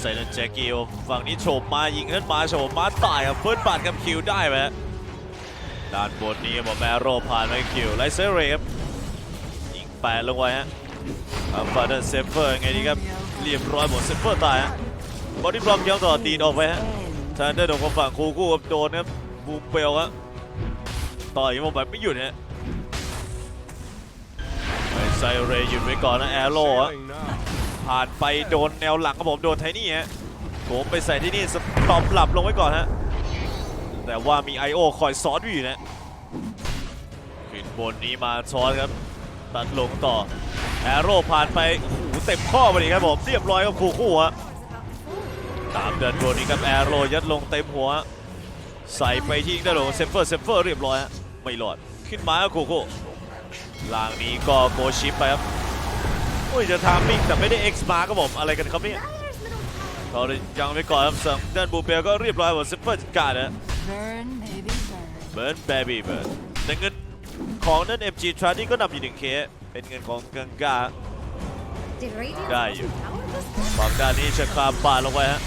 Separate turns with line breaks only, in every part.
ใส่นันแจ็คกี้ฝั่งนี้โฉบมายิงนั้นมาโฉบมาตายครับเฟิร์สบัตกับคิวได้ไหมด้านบนนี้บอกแมโรผ่านไปคิวไลเซอร์เรย์ครับยิงแปะลงไว้ฮะอัลฟาเดนเซฟเฟอร์ไงดีครับเรียบร้อยหมดเซฟเฟอร์ตายฮะบอดี้บล็อกย้อนต่อตีนออกไปฮะทันเดอร์ดนของฝั่งคูคู่ครับโดนครับบูมเปลครับต่อยมันแบบไม่หยุดฮะไอ้ไซเรย์หยุดไว้ก่อนนะแอโร่ฮะ ผ่านไปโดนแนวหลังครับผมโดนไทนี่ฮะโถมไปใส่ที่นี่สตอมหลับลงไว้ก่อนฮะแต่ว่ามี I.O. คอยซ้อนอยู่นะขึ้นบนนี้มาซ้อนครับตัดลงต่อแอโร่ผ่านไปโอ้โหเต็มข้อไปเลยครับผมเรียบร้อยครับคู่คู่ฮะตามเดินบนนี้ครับแอโร่ยัดลงเต็มหัว ใส่ไปที่ด้านหลังเซฟเฟอร์เซฟเฟอร์เรียบร้อยฮะไม่รอดขึ้นมาครับคู่คู่ล่างนี้ก็โกชิปไปครับ โอ้ยจะทามมิ่งแต่ไม่ได้ X มาครับผมอะไรกันครับเนี่ยเราได้ยังไปก่อนครับสั่งด้านบูเบลก็เรียบร้อยหมดซิปเปอร์จัดการนะ
Burn, baby, burn.
เบิร์นเบบี้เบิร์นแต่เงินของนั่น MG t r a d นี่ก็นำอยู่หนึ่งเคเป็นเงินของกังกา
Did Radiant
Got
lose
you.
some power this time?
ฝั่งด้านนี้ชะคามปาดลงไปฮะ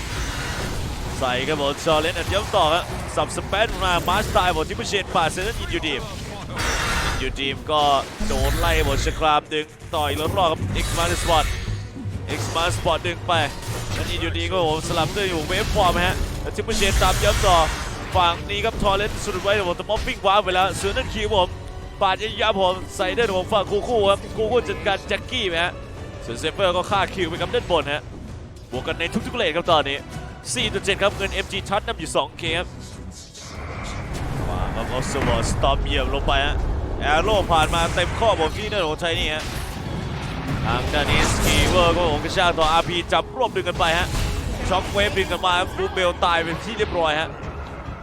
ใส่ครับผมชอเลนอัดย้ำต่อฮะสับสเปซมามาสไตล์ผมที่ผู้เชนปาดเซนต์ยินยูดีม ยูดีมก็โดนไล่หมดชครามดึงต่อยรถรอบครับ X มาสปอร์ต X มาสปอร์ตดึงไปแล้วยินยูดีก็ผมสลับด้วยอยู่เวฟฟอร์มฮะทิปเปอร์เชนตามย้ำต่อฝั่งนี้ครับทอร์เรนสุดไว้ผมแต่มอฟฟิ้งว้าไปแล้วส่วนนั่นคิวผมปาดยับผมใส่ด้ผมฝั่งคู่คู่ครับคู่คู่จัดการแจ็คกี้ไหมฮะส่วนเซเฟอร์ก็ฆ่าคิวไปครับด้านบนฮะบวกกันในทุกๆเลนครับตอนนี้4ต่อ7ครับเงิน MG ชัดนำอยู่ 2K ครับมาครับออสวอร์สตอมเยียบลงไปฮะ แอโร่ผ่านมาเต็มข้อบอกที่นั่นของชัยนี่ฮะทางด้านนี้สกีเวอร์ก็ผมกระชากต่อ RP จับรวบดึงกันไปฮะช็อคเวฟดึงกันมาบูเบลตายเป็นที่เรียบร้อยฮะ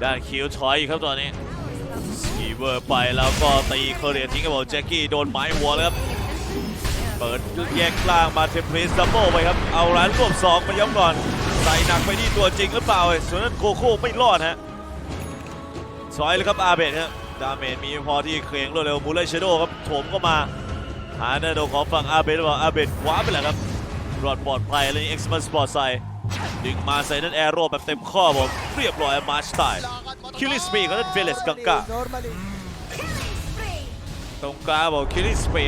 ด้านคิวถอยครับตอนนี้สกีเวอร์ไปแล้วก็ตีเคอร์เรียทิ้งกับผมแจ็คกี้โดนไม้หัวแล้วครับเปิดแยกกลางมาเทมเพลสดับเบิลไปครับเอาร้านรวบสองมาย้ำก่อนใส่หนักไปที่ตัวจริงหรือเปล่าเว้ส่วนนั้นโคโค่ไม่รอดฮะซอยเลยครับอาเบดฮะ ดาเมจมีพอที่เคร่งรวดเร็วมูเลชโดครับโถมเข้ามาหาเนโดของฝั่งอาเบดหรือเปล่าอาเบดคว้าไปแหละครับรอดปลอดภัยเลยเอ็กซ์มันสปอร์ตไซดึงมาใส่นั่นแอโร่แบบเต็มข้อผมเรียบร้อยมาร์ชตายคิลิสปีกับนั่นเฟเลสกังกาตรงกลางบอกคิลิสปี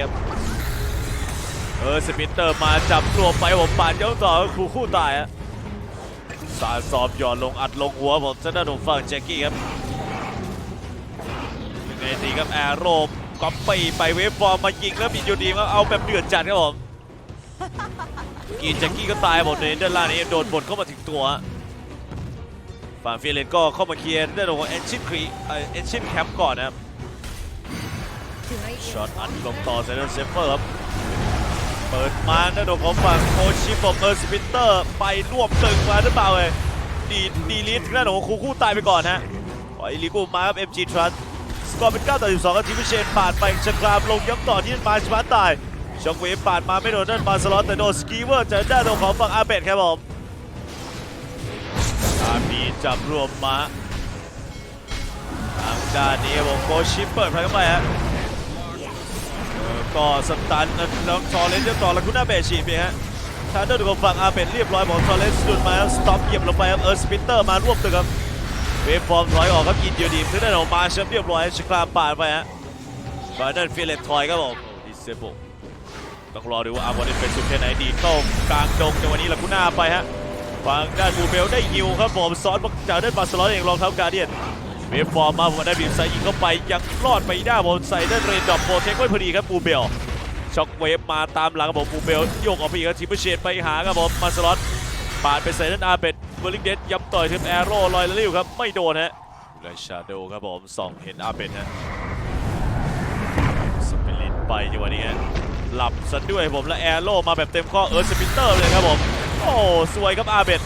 เออสปินเตอร์มาจับตัวไปผมปาดเย้าต่อครูคู่ตายฮะสาดสอบหย่อนลงอัดลงหัวผมจะได้ดูฝั่งแจ็คกี้ครับ ยังไงดีครับแอโร่ก๊อปปี้ไปเวฟฟอร์มมายิงแล้วมียูดีมก็เอาแบบเดือดจัดครับผมกีแจ็คกี้ก็ตายหมดเลยด้านล่างนี้โดนบนเข้ามาถึงตัวฮะฝั่งฟิเลนก็เข้ามาเคลียร์ได้านของเอนชินครีเอนชินแคมป์ก่อนนะครับช็อตอัดลงต่อเซนเซฟเฟอร์ครับเปิดมาหน้าโดนของฝั่งโคชิผมเออสปินเตอร์ไปรวบตึงมาหรือเปล่าเลยดีดีลิสหน้าโดนของคูคู่ตายไปก่อนฮะปล่อยลิกูมาครับ MG Trust ส กอร์เป็น9ต่อ12ครับทีมพิเชนปาดไปชะกรามลงย้ำต่อที่มาชมาตายช็อกเวฟปาดมาไม่โดนด้านบาสลอตแต่โดนสกีเวอร์เจอด้านโดนของฝั่งอาเบดครับผมอาพีจับรวมมาทางด้านนี้ผมโคชิเปิดไปเข้าไปฮะก็สตันแล้วทอร์เรนจะต่อแล้วคุณนาเบชีไปฮะทางด้านของฝั่งอาเบนเรียบร้อยหมดทอร์เรนสุดมาสต็อปเหยียบลงไปครับเออสปินเตอร์มารวบตึกครับ เวฟฟอร์มถอยออกครับอินเดียดีมถึงได้ออกมาเชมเรียบร้อยชครามปาดไปฮะบาร์เดนฟิเลตถอยครับผมดิเซโบต้องรอดูว่าอาวันนี้เป็นสุดแค่ไหนดีเข้ากลางดงในวันนี้ลากุน่าไปฮะฝั่งด้านบูเบลได้ยิวครับผมซ้อนจากด้านบาร์เซโลนเองรองเท้าการเดียนเวฟฟอร์มมาผมได้บีบใส่ยิงเข้าไปยังรอดไปได้ผมใส่ด้านเรนดอปโปรเทคไว้พอดีครับบูเบลช็อกเวฟมาตามหลังครับผมบูเบลโยกออกไปอีกครับทีมเปอร์เชนไปหาครับผมมาสลอตปาดไปใส่ด้านอาเบด เบอร์ลิงเดดย้ำต่อยถึงแอโร่ลอยละลิ้วครับ ไม่โดนฮะไลชาโดครับผมส่องเห็นอาเบดฮะสปิริตไปจังหวะนี้ฮะหลับซะด้วยผมและแอโร่มาแบบเต็มข้อเอิร์ธสปินเตอร์เลยครับผมโอ้สวยครับอาเบด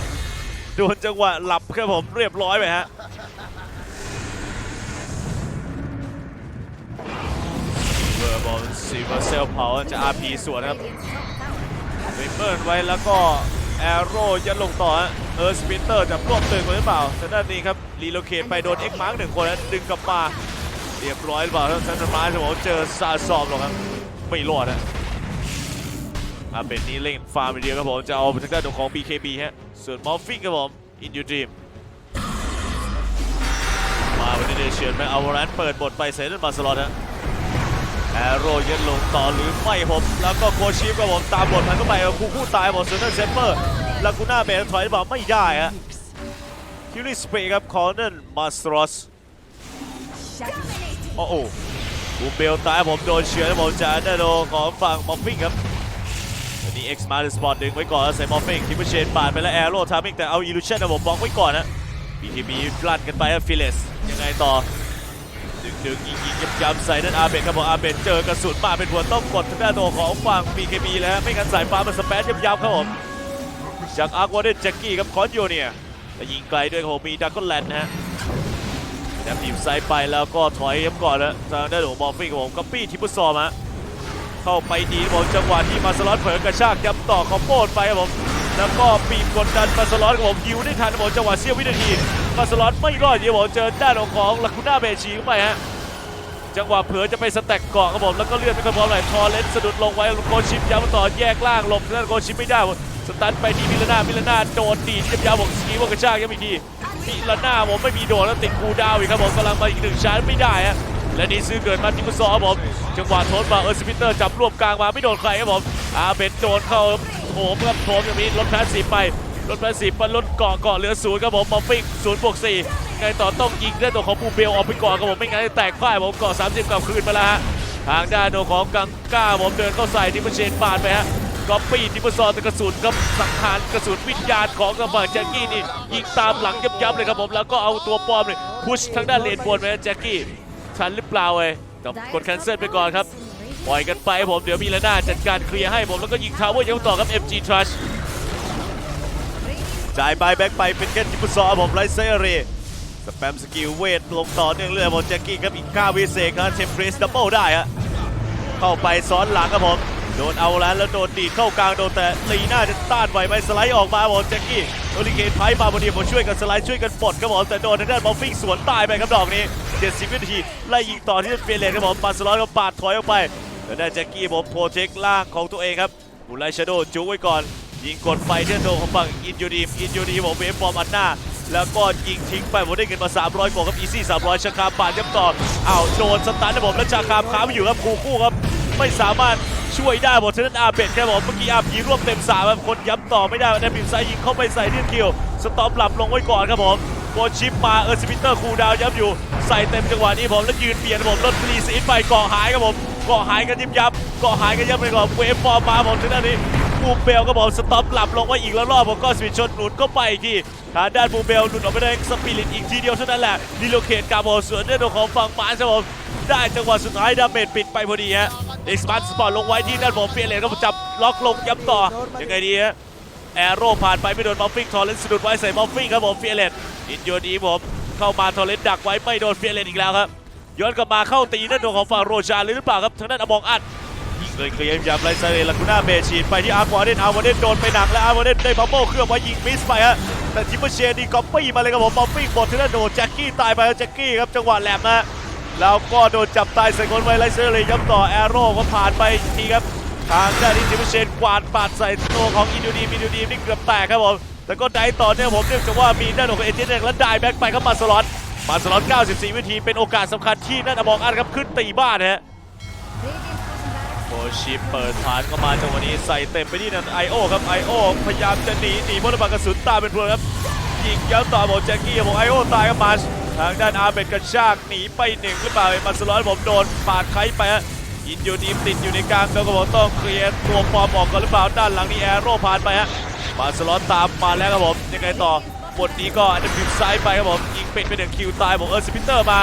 โดนจังหวะหลับครับผมเรียบร้อยไปฮะเบอร์บอลซีเวอร์เซลเผาจะ RP สวนครับ
Radiant's top tower.
ไปเบิร์นไว้แล้วก็ แอโร่ยัดลงต่อฮะเออสปินเตอร์จะรวบตึงหรือเปล่าแต่ด้านนี้ครับรีโลเคทไปโดนเอ็กมาร์กหนึ่งคนแล้วดึงกลับมาเรียบร้อยหรือเปล่าครับซันต์มาร์สผมเจอซาซอมหรอกครับไม่รอดฮะอาเป็นนี้เล่นฟาร์มไปเดียวครับผมจะเอาทางด้านของ BKB ฮะส่วนมอฟฟิงครับผมอินยูดีมมาวันนี้เดเชียนแมเอาวรันเปิดบทไปเซนต์มาสลอตฮะ แอโร่ยันลงต่อหรือไม่ผมแล้วก็โคชิฟครับผมตามบทมันเข้าไปคู่คู่ตายหมดส่วนนั้นเซนเปอร์ลากูน่าเบนถอยบอกไม่ได้ฮะคิวลิสเปย์ครับคอร์เนนมาสตรอสโอ้โหบูมเบลตายผมโดนเชือแล้วผมจะได้โดนของฝั่งมอฟฟิงครับอันนี้ X มาสปอร์ตดึงไว้ก่อนแล้วใส่มอฟฟิงทิปเปอร์เชนปาดไปแล้วแอโร่ทามิงแต่เอาอิลูชันนะผมบล็อกไว้ก่อนนะ BKB ลั่นกันไปครับฟิเลสยังไงต่อ ดึงดึงยิงยิงยับยับใส่นั่นอาเบนครับผมอาเบนเจอกระสุนมาเป็นหัวต้องกดทางด้านตัวของฝั่ง BKB แล้ว ไม่งั้นสายฟ้ามันสเปซยับยับครับผมจากอาร์ควอเดนแจ็กกี้ครับคอนโยเนียแต่ยิงไกลด้วยครับผมมีดักก็แลนด์นะฮะแถมทีมไซด์ไปแล้วก็ถอยย้ำก่อนแล้วทางด้านของมอฟฟี่กับผมก็ปี้ทิปเปอร์ซอมฮะเข้าไปดีครับผมจังหวะที่มาสลอตเผลอกระชากย้ำต่อคอมโบไปครับผมแล้วก็ปีบกดดันมาสลอตกับผมยิวได้ทันบผมจังหวะเสี้ยววินาทีมาสลอตไม่รอดครับผมเจอด้านของลาคูน่าเบชีเข้าไปฮะ จังหวะเผลอจะไปสแต็กเกาะครับผมแล้วก็เลื่อนไปคนพร้อมเลยทอเลนสะดุดลงไว้โกชิปย้ำต่อแยกล่างหลบทางด้านโกชิปไม่ได้สตันไปที่มิลาน่ามิลาน่าโดนดีดย้ำๆผมสกีว่ากระชากย้ำอีกทีมิลาน่าผมไม่มีโดนแล้วติดคูดาวอีกครับผมกำลังมาอีกหนึ่งชาร์จไม่ได้ฮะและนี่ซื้อเกิดมาที่มุซอครับผมจังหวะโทนมาเออร์สปิเตอร์จับรวบกลางมาไม่โดนใครครับผมอาเบนโดนเข้าโถมครับโถมอย่างนี้ลดแพสซีไปลดแพสซีไปลดเกาะเกาะเหลือศูนย์ครับผมมอฟฟิงศูนย์บวกสี่ ไงต่อต้องยิงด้วยตัวของบูเบลออกไปก่อนครับผมไม่งั้นแตกพ่ายผมกาะ30กลับคืนมาแล้วฮะทางด้านตัวของกังก้าผมเดินเข้าใส่ที่มันเชนปาดไปฮะก็ปีที่มุซอแต่กระสุนก็สังหารกระสุนวิญญาณของกระฝั่งแจ็คกี้นี่ยิงตามหลังยับๆเลยครับผมแล้วก็เอาตัวปลอมเลยพุชทางด้านเลนบนไปแจ็คกี้ทันหรือเปล่าเว้ยต้องกดแคนเซิลไปก่อนครับปล่อยกันไปผมเดี๋ยวมีละหน้าจัดการเคลียร์ให้ผมแล้วก็ยิงทาวเวอร์ยังต่อครับ MG Trash จ่ายบายแบ็กไปเป็นแค่ทิปซอผมไรเซเร สแปมสกิลเวทลงต่อเนื่องเรื่อยผมแจ็คกี้ครับอีก 9 วิเศษครับเทมเพรสดับเบิลได้ฮะเข้าไปซ้อนหลังครับผมโดนเอาแล้วแล้วโดนดีดเข้ากลางโดนแต่ลีน่าจะต้านไหวไหมสไลด์ออกมาผมแจ็คกี้โอลิเกนไพ่มาพอดีผมช่วยกันสไลด์ช่วยกันปลดครับผมแต่โดนทางด้านบอฟฟิงสวนตายไปครับดอกนี้ 70 วินาทีไล่ยิงต่อที่เปลี่ยนเลนครับผมปาสลอนก็ปาดถอยออกไปแล้วได้แจ็คกี้ผมโปรเทคล่างของตัวเองครับบุไลชาโดจูไว้ก่อนยิงกดไฟที่โดของฝั่งอินยูดีมอินยูดีผมเวฟบอมอันหน้า แล้วก็ยิงทิ้งไปผมได้เงินมา 300กว่าครับอีซี่300ชาคามปาดย้ำต่ออ้าวโดนสตันนะผมแล้วชาคาค้าไม่อยู่ครับคู่คู่ครับ ไม่สามารถช่วยได้หมดฉะนั้นอาเบดแค่บอกเมื่อกี้อาพีรวบเต็มสามคนย้ำต่อไม่ได้แต่บิมไซยิงเข้าไปใส่เลียนคิวสต็อมหลับลงไว้ก่อนครับผมโกชิปมาเออร์สปิเตอร์คูดาวย้ำอยู่ใส่เต็มจังหวะนี้ผมแล้วยืนเปลี่ยนผมรถฟรีซีไปเกาะหายครับผมเกาะหายกันยิบยับเกาะหายกันยับไปก่อนเวฟฟอร์มมาผมถึงด้านนี้ บูมเบลก็บอกสต็อปหลับลงไว้อีกแล้วรอบผมก็สวิตชนหนุนก็ไปอีกทีทางด้านบูมเบลหลุดออกไปได้สปิริตอีกทีเดียวเท่านั้นแหละดีโลเคทกาโบสวนด้วยตัวของฝั่งปานครับผมได้จังหวะสุดท้ายดาเมจปิดไปพอดีฮะเอ็กซ์มาสปอร์ตลงไว้ที่ด้านผมเปียเลนก็จับล็อกลงย้ำต่อยังไงดีฮะแอโร่ผ่านไปไม่โดนมอฟฟิงทอร์เรนสะดุดไว้ใส่มอฟฟิงครับผมเฟียเลตอินโยดีผมเข้ามาทอร์เรนดักไว้ไม่โดนเฟียเลตอีกแล้วครับย้อนกลับมาเข้าตีด้านตัวของฝั่งโรชาหรือเปล่าครับทางด้านอมองอัด เลยเคลียร์ยามไลซเรลากูน่าเบชีดไปที่อาร์ควาเดนอาร์ควาเดนโดนไปหนักแล้วอาร์ควาเดนได้บัมโบเครื่องไว้ยิงมิสไปฮะแต่ทิปเปอร์เชนนี่ก๊อปปี้มาเลยครับผมบอมปิ้บอที่นั่นโดนแจ็คกี้ตายไปแล้วแจ็คกี้ครับจังหวะแหลมนะแล้วก็โดนจับตายใส่คนไว้ไลซเรลย้ำต่อแอโร่ก็ผ่านไปทีครับทางด้านนี้ทิปเปอร์เชนกวาดปาดใส่ตัวของอินโดนีมอินโดนีมนี่เกือบแตกครับผมแต่ก็ได้ต่อเนื่องผมเนื่องจากว่ามีด้านของเอเจนต์และได้แบ็กไปครับมาสล็อตมาสล็อต 94 วินาทีเป็นโอกาสสำคัญที่นั่นอมองอันครับขึ้นตีบ้านฮะ ชิปเปิดฐานเข้ามาจังหวะนี้ใส่เต็มไปที่นั่นไอโอครับไอโอพยายามจะหนีหนีมรบังกระสุนตามเป็นพลวนครับยิงย้ำต่อบอกแจ็คกี้บอกไอโอตายครับมาชทางด้านอาเบดกระชากหนีไปหนึ่งหรือเปล่าไอ้มาสลอนผมโดนปาดไคไปฮะยินอยู่ดีมติดอยู่ในกลางแล้วก็บอกต้องเคลียร์ตัวปลอมออกก่อนหรือเปล่าด้านหลังนี่แอโร่ผ่านไปฮะมาสลอนตามมาแล้วครับผมยังไงต่อบทนี้ก็อันดับผิวซ้ายไปครับผมยิงเปิดไปหนึ่งคิวตายบอกเออสปิเตอร์มา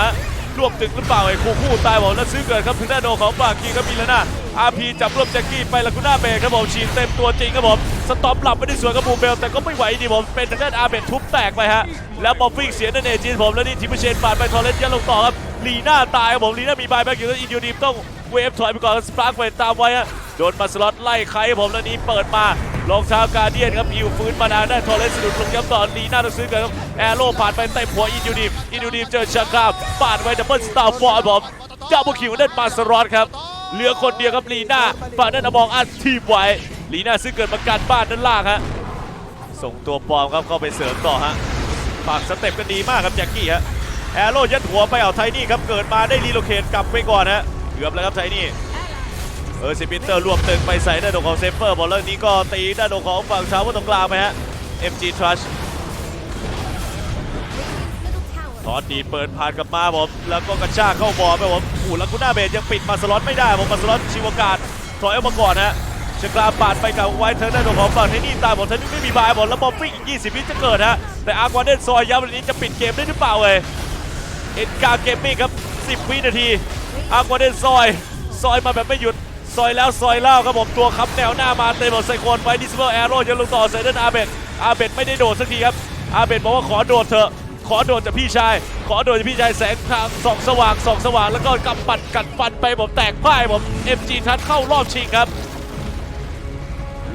รวบตึกหรือเปล่าไอ้คู่คู่ตายบอกแล้วซื้อเกิดครับถึงหน้าโดของปากกีครับมีแล้วนะ อาพีจับรวบแจ็คกี้ไปลากูน่าเบย์ครับผมฉีดเต็มตัวจริงครับผมสต็อปหลับไม่ได้สวนกับบูเบลแต่ก็ไม่ไหวดีผมเป็นทางด้านอาเบนทุบแตกไปฮะแล้วบอฟฟิงเสียนั่นเองจีนผมแล้วนี่ทิมเชนปาดไปทอร์เรนยันลงต่อครับลีน่าตายครับผมลีน่ามีบายแบ็กอยู่แล้วอินยูดีมต้องเวฟถอยไปก่อนสปาร์คไปตามไว้ฮะโดนมาสล็อตไล่ใครครับผมแล้วนี้เปิดมารองเท้าการเดียนครับอิวฟื้นมาดาได้ทอร์เรนสะดุดลงย้ำต่อลีน่าต้องซื้อกินครับแอโร่ผ่านไปเต็มหัวอินยูดีมอินยูดีมเจอชาคาบปาดไว้ดับเบิลสตาร์ฟอร์ดผมดับเบิลคิวได้มาสรอตครับ เหลือคนเดียวครับลีน่าฝั่งนั้นอมองอัดทีมไว้ลีน่าซึ่งเกิดมาการบ้านด้านล่างฮะส่งตัวปลอมครับเข้าไปเสริมต่อฮะฝากสเต็ปกันดีมากครับแจ็คกี้ฮะแอโร่ยัดหัวไปเอาไทนี่ครับเกิดมาได้รีโลเคทกลับไปก่อนฮะเกือบแล้วครับไทนี่เออซิปินเตอร์รวบตึงไปใส่ด้านของเซฟเฟอร์บอลเลอร์นี้ก็ตีด้านของฝั่งชาวตรงกลางไปฮะ MG Trust ทอดดีเปิดผ่านกลับมาผมแล้วก็กระชากเข้าบอลไปผมอู้แล้วกุน่าเบสยังปิดมาสล็อตไม่ได้ผมมาสล็อตชิวการถอยออกมาก่อนฮะเชกลาปาดไปกับไวท์เทอร์ด้านของฝั่งเทนี่ตามผมเทนี่ไม่มีบายบอลแล้วบอลฟิกอีก 20 วิจะเกิดฮะแต่อาร์ควาเดนซอยย้ำวันนี้จะปิดเกมได้หรือเปล่าเว้ยเอ็นกาเกมมิ่งครับ 10 วินาทีอาร์ควาเดนซอย ซอยมาแบบไม่หยุด ซอยแล้วซอยเล่าครับผมตัวค้ำแนวหน้ามาเต็มหมดไซโคนไวดิสเบอร์แอโร่ยังลงต่อใส่ด้านอาเบดอาเบดไม่ได้โดดสักทีครับอาเบดบอกว่าขอโดดเถอะ อโดดจากพี่ชาย ขอโดดจากพี่ชายแสงทางส่องสว่างส่องสว่างแล้วก็กำปัดกัดฟันไปผมแตกพ่ายผม MG ทัดเข้ารอบชิงครับ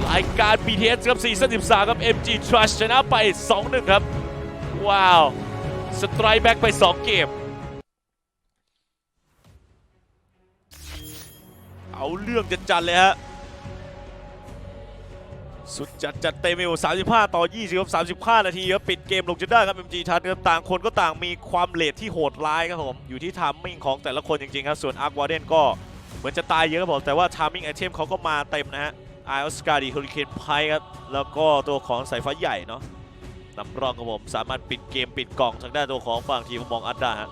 รายการ BTS ครับซีซั่น13 ครับ MG Trust ชนะไป 2-1 ครับ ว้าว สไตร์แบ็กไป 2 เกม เอาเรื่องจัดจัดๆเลยฮะ สุดจัดจัดเต็มอยู่35 ต่อ 20ครับ35 นาทีครับปิดเกมลงจนได้ครับ MG ทันครับต่างคนก็ต่างมีความเลทที่โหดร้ายครับผม อยู่ที่ทามมิ่งของแต่ละคนจริงๆครับ ส่วนอาร์ควาเดนก็เหมือนจะตายเยอะครับผม แต่ว่าทามมิ่งไอเทมเขาก็มาเต็มนะฮะไอออสการ์ดีเฮอริเคนไพครับ แล้วก็ตัวของสายฟ้าใหญ่เนาะนำร่องครับผม สามารถปิดเกมปิดกล่องทางด้านตัวของฝั่งทีมมองอัดได้ฮะ